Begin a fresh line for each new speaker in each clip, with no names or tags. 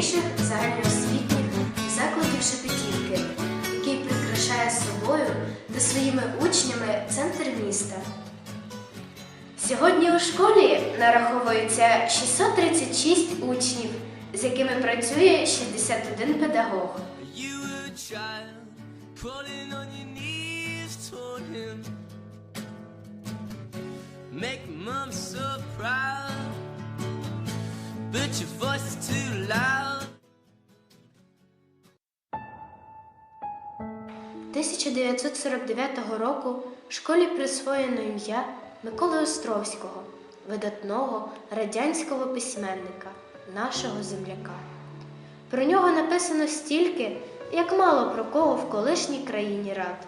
найвищих загальноосвітніх закладів Шепетівки, який прикрашає собою та своїми учнями центр міста. Сьогодні у школі нараховується 636 учнів, з якими працює 61 педагог.
Make mom so proud, but your voice is too loud.
1949 року школі присвоєно ім'я Миколи Островського, видатного радянського письменника, нашого земляка. Про нього написано стільки, як мало про кого в колишній країні рад.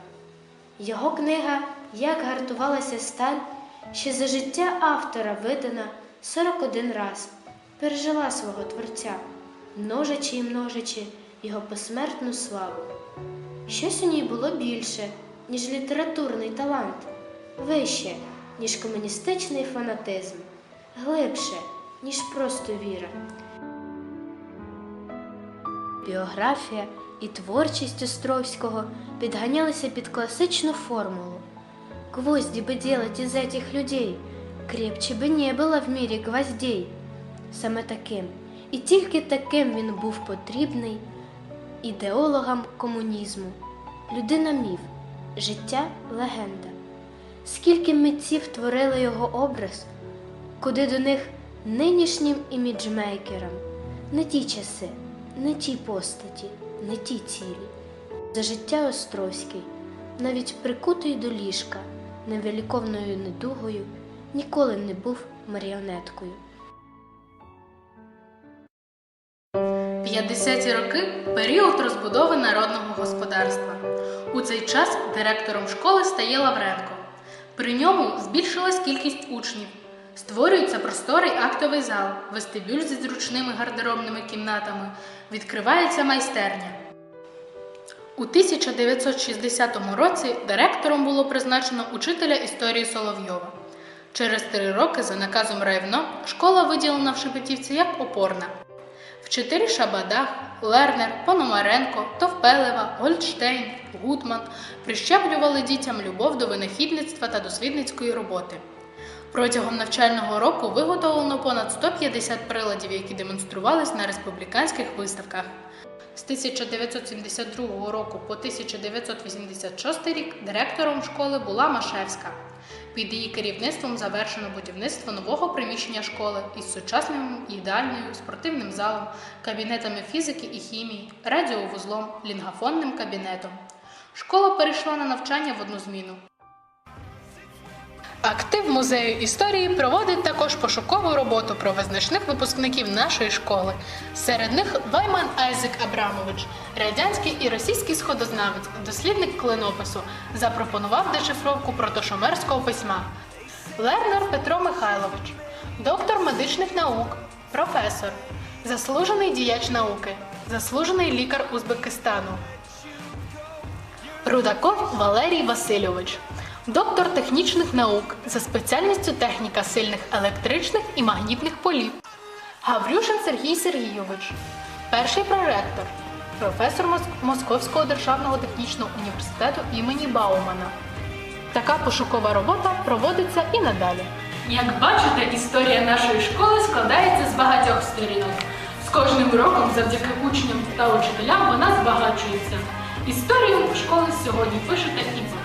Його книга Як гартувалася сталь ще за життя автора видана 41 раз, пережила свого творця, множачи і множачи його посмертну славу. Щось у ній було більше, ніж літературний талант, вище, ніж комуністичний фанатизм, глибше, ніж просто віра. Біографія і творчість Островського підганялися під класичну формулу. Гвозди бы делать из этих людей, крепче би не було в мірі гвоздей. Саме таким, і тільки таким він був потрібний ідеологам комунізму. Людина міф, життя легенда. Скільки митців творили його образ, куди до них нинішнім іміджмейкерам, не ті часи, не ті постаті, не ті цілі. За життя Островський, навіть прикутий до ліжка, невеликовною недугою, ніколи не був маріонеткою.
50-ті роки період розбудови народного господарства. У цей час директором школи стає Лавренко. При ньому збільшилась кількість учнів. Створюється просторий актовий зал, вестибюль зі зручними гардеробними кімнатами, відкривається майстерня. У 1960 році директором було призначено учителя історії Соловйова. Через три роки за наказом Райвно школа виділена в Шепетівці як опорна. Вчителі Шабадах, Лернер, Пономаренко, Товпелева, Гольдштейн, Гутман прищеплювали дітям любов до винахідництва та дослідницької роботи. Протягом навчального року виготовлено понад 150 приладів, які демонструвались на республіканських виставках. З 1972 року по 1986 рік директором школи була Машевська. Під її керівництвом завершено будівництво нового приміщення школи із сучасним їдальною, спортивним залом, кабінетами фізики і хімії, радіовузлом, лінгафонним кабінетом. Школа перейшла на навчання в одну зміну. Актив музею історії проводить також пошукову роботу про визначних випускників нашої школи. Серед них Вайман Айзек Абрамович, радянський і російський сходознавець, дослідник клинопису, запропонував дешифровку протошумерського письма. Лернер Петро Михайлович, доктор медичних наук, професор, заслужений діяч науки, заслужений лікар Узбекистану. Рудаков Валерій Васильович, доктор технічних наук за спеціальністю техніка сильних електричних і магнітних полів. Гаврюшин Сергій Сергійович, перший проректор, професор Мос- Московського державного технічного університету імені Баумана. Така пошукова робота проводиться і надалі.
Як бачите, історія нашої школи складається з багатьох сторінок. З кожним роком, завдяки учням та учителям, вона збагачується. Історію школи сьогодні пишете і ви.